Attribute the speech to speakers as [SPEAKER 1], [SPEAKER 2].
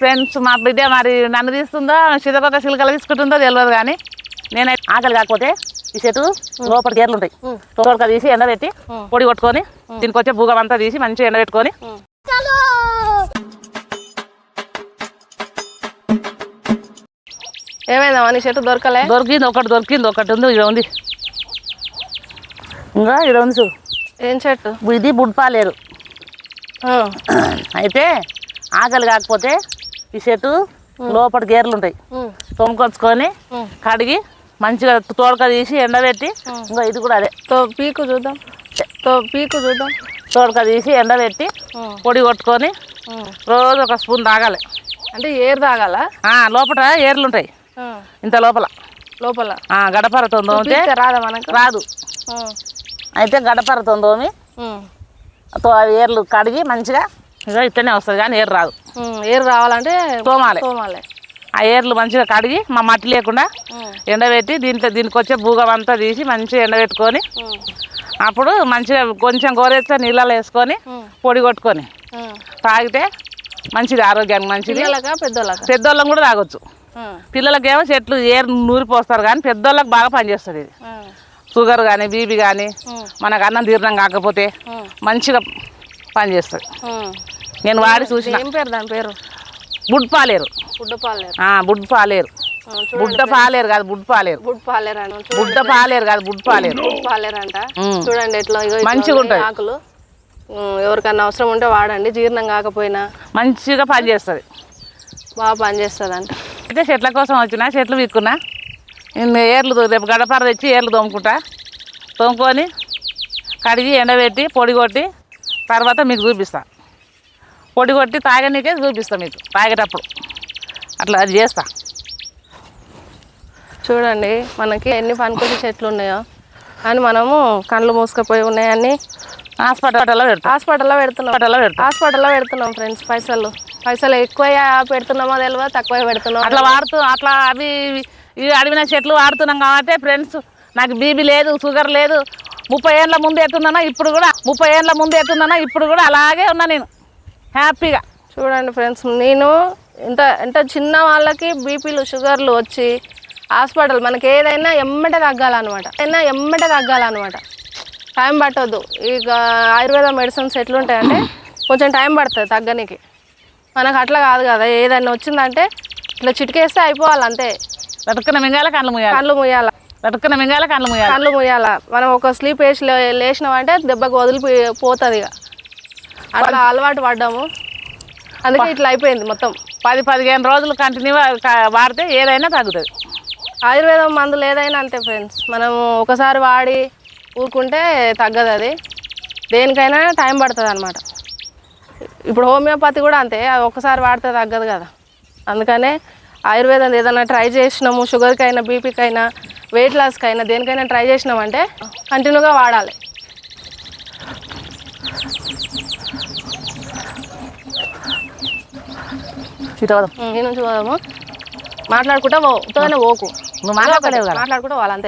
[SPEAKER 1] Friends మా బిడ్డ మరి నన్ను తీస్తుందో సీతకొక సిలకలు తీసుకుంటుందో తెలియదు కానీ నేను ఆకలి కాకపోతే ఈ చెట్టు లోపల గేర్లు ఉంటాయి. తోడక తీసి ఎండబెట్టి పొడి కొట్టుకొని దీనికి వచ్చే భూగం అంతా తీసి మంచిగా ఎండబెట్టుకొని
[SPEAKER 2] ఏమైందమ్మా నీ చెట్టు దొరకలే?
[SPEAKER 1] దొరికింది ఒకటి దొరికింది ఒకటి ఉంది ఇక్కడ ఉంది. ఇంకా ఇక్కడ ఉంది చూడు.
[SPEAKER 2] ఏం చెట్టు
[SPEAKER 1] ఇది బుడ్పాలేరు. అయితే ఆకలి కాకపోతే ఈ చెట్టు లోపల గేర్లు ఉంటాయి. తొమ్ముకొచ్చుకొని. కడిగి మంచిగా తోడక తీసి ఎండబెట్టి ఇంకా ఇది కూడా అదే.
[SPEAKER 2] తో పీకు చూద్దాం. తో పీకు చూద్దాం.
[SPEAKER 1] తోడక తీసి ఎండబెట్టి పొడి కొట్టుకొని. రోజు ఒక స్పూన్ తాగాలి.
[SPEAKER 2] అంటే ఏరు తాగాల?
[SPEAKER 1] లోపల ఏర్లు ఉంటాయి. ఇంత లోపల.
[SPEAKER 2] లోపల?
[SPEAKER 1] ఆ, గడపరతో తోమితే
[SPEAKER 2] రాదా మనకు?
[SPEAKER 1] రాదు. అయితే గడపరతో తోమి ఆ ఏర్లు కడిగి మంచిగా ఇక ఇట్లనే వస్తుంది కానీ ఏరు రాదు.
[SPEAKER 2] ఏరు రావాలంటే
[SPEAKER 1] తోమాలి.
[SPEAKER 2] తోమాలి.
[SPEAKER 1] ఆ ఏర్లు మంచిగా కడిగి మా మట్టి లేకుండా ఎండబెట్టి దీంట్లో దీనికి వచ్చే భూగం అంతా తీసి మంచిగా ఎండబెట్టుకొని అప్పుడు మంచిగా కొంచెం గోరెచ్చ నీళ్ళలో వేసుకొని పొడి కొట్టుకొని. తాగితే మంచిది ఆరోగ్యానికి మంచిది. పెద్దోళ్ళం కూడా తాగొచ్చు. పిల్లలకేమో చెట్లు ఏరు నూరిపోస్తారు కానీ పెద్దోళ్ళకి బాగా పనిచేస్తుంది ఇది. షుగర్ కానీ బీపీ కానీ మనకు అన్నం తీర్థం కాకపోతే మంచిగా పనిచేస్తుంది. నేను వాడి చూసిన.
[SPEAKER 2] ఏం పేరు దాని పేరు?
[SPEAKER 1] బుడ్ పాలేరు
[SPEAKER 2] బుడ్డ పాలేరు
[SPEAKER 1] ఆ, బుడ్ పాలేరు
[SPEAKER 2] ఉమ్, చూడండి
[SPEAKER 1] బుడ్డ పాలేరు కాదు బుడ్ పాలేరు
[SPEAKER 2] బుడ్ పాలేరు
[SPEAKER 1] బుడ్డ పాలేరు కాదు బుడ్ పాలేరు
[SPEAKER 2] పాలేరు అంట. చూడండి ఎట్లా
[SPEAKER 1] మంచిగా ఉంటది.
[SPEAKER 2] ఆకులు. ఎవరికన్నా అవసరం ఉంటే వాడండి జీర్ణం కాకపోయినా.
[SPEAKER 1] మంచిగా పనిచేస్తుంది
[SPEAKER 2] బాగా పనిచేస్తుంది అంట
[SPEAKER 1] అయితే చెట్ల కోసం వచ్చిన చెట్లు వీక్కున్నా ఏర్లు రేపు గడపర తెచ్చి ఏర్లు తోముకుంటా. తోముకొని కడిగి ఎండబెట్టి పొడి కొట్టి తర్వాత మీకు చూపిస్తా. పొడి కొట్టి తాగనీకే చూపిస్తా మీకు. తాగేటప్పుడు. అట్లా అది చేస్తా.
[SPEAKER 2] చూడండి మనకి ఎన్ని పనికొచ్చే చెట్లు ఉన్నాయో. కానీ మనము కళ్ళు మూసుకుపోయి ఉన్నాయని
[SPEAKER 1] హాస్పిటల్లో పెడతా.
[SPEAKER 2] హాస్పిటల్లో పెడుతున్నాం.
[SPEAKER 1] హాస్పిటల్లో పెడతా.
[SPEAKER 2] హాస్పిటల్లో పెడుతున్నాం ఫ్రెండ్స్ పైసలు. పైసలు ఎక్కువ పెడుతున్నామో తెలియదు తక్కువ పెడుతున్నాం
[SPEAKER 1] అట్లా వాడుతూ అట్లా అవి ఇవి అడిగిన చెట్లు వాడుతున్నాం కాబట్టి ఫ్రెండ్స్ నాకు బీబీ లేదు షుగర్ లేదు. ముప్పై ఏళ్ళ ముందు ఎట్టున్నానో ఇప్పుడు కూడా ముప్పై ఏళ్ళ ముందు ఎట్టున్నానో ఇప్పుడు కూడా అలాగే ఉన్నా నేను. హ్యాపీగా.
[SPEAKER 2] చూడండి ఫ్రెండ్స్ నేను ఇంత ఇంత చిన్న వాళ్ళకి బీపీలు షుగర్లు వచ్చి హాస్పిటల్ మనకి ఏదైనా ఎమ్మటే తగ్గాలన్నమాట. అయినా ఎమ్మటే తగ్గాలన్నమాట. టైం పట్టొద్దు. ఇక ఆయుర్వేద మెడిసిన్స్ ఎట్లుంటాయంటే కొంచెం టైం పడుతుంది తగ్గనికి. మనకు అట్లా కాదు కదా ఏదైనా వచ్చిందంటే ఇట్లా చిటికేస్తే అయిపోవాలి అంతే.
[SPEAKER 1] వెతుక్కున్న మింగాల కళ్ళు ముయ్యాలి
[SPEAKER 2] కళ్ళు ముయ్యాల
[SPEAKER 1] వెతుక్కున్న మింగాల కళ్ళు ముయ్యాలి
[SPEAKER 2] కళ్ళు ముయ్యాల మనం ఒక స్లీప్ వేసి లేచినామంటే దెబ్బకు వదిలిపోయి పోతుంది ఇక అట్లా అలవాటు పడ్డాము. అందుకే ఇట్లా అయిపోయింది మొత్తం.
[SPEAKER 1] పది పదిహేను రోజులు కంటిన్యూ వాడితే ఏదైనా తగ్గుతుంది.
[SPEAKER 2] ఆయుర్వేదం మందులు ఏదైనా అంతే ఫ్రెండ్స్. మనం ఒకసారి వాడి ఊరుకుంటే తగ్గదు అది. దేనికైనా టైం పడుతుంది అనమాట ఇప్పుడు హోమియోపతి కూడా అంతే. అది ఒకసారి వాడితే తగ్గదు కదా. అందుకనే ఆయుర్వేదం ఏదైనా ట్రై చేసినాము. షుగర్కి అయినా బీపీకి అయినా వెయిట్ లాస్కి అయినా దేనికైనా ట్రై చేసినామంటే కంటిన్యూగా వాడాలి.
[SPEAKER 1] ఇటు
[SPEAKER 2] నుంచి పోదాము. మాట్లాడుకుంటా పోకు.
[SPEAKER 1] నువ్వు మాట్లాడలేవు కదా.
[SPEAKER 2] మాట్లాడుకుంటా వాళ్ళంతే.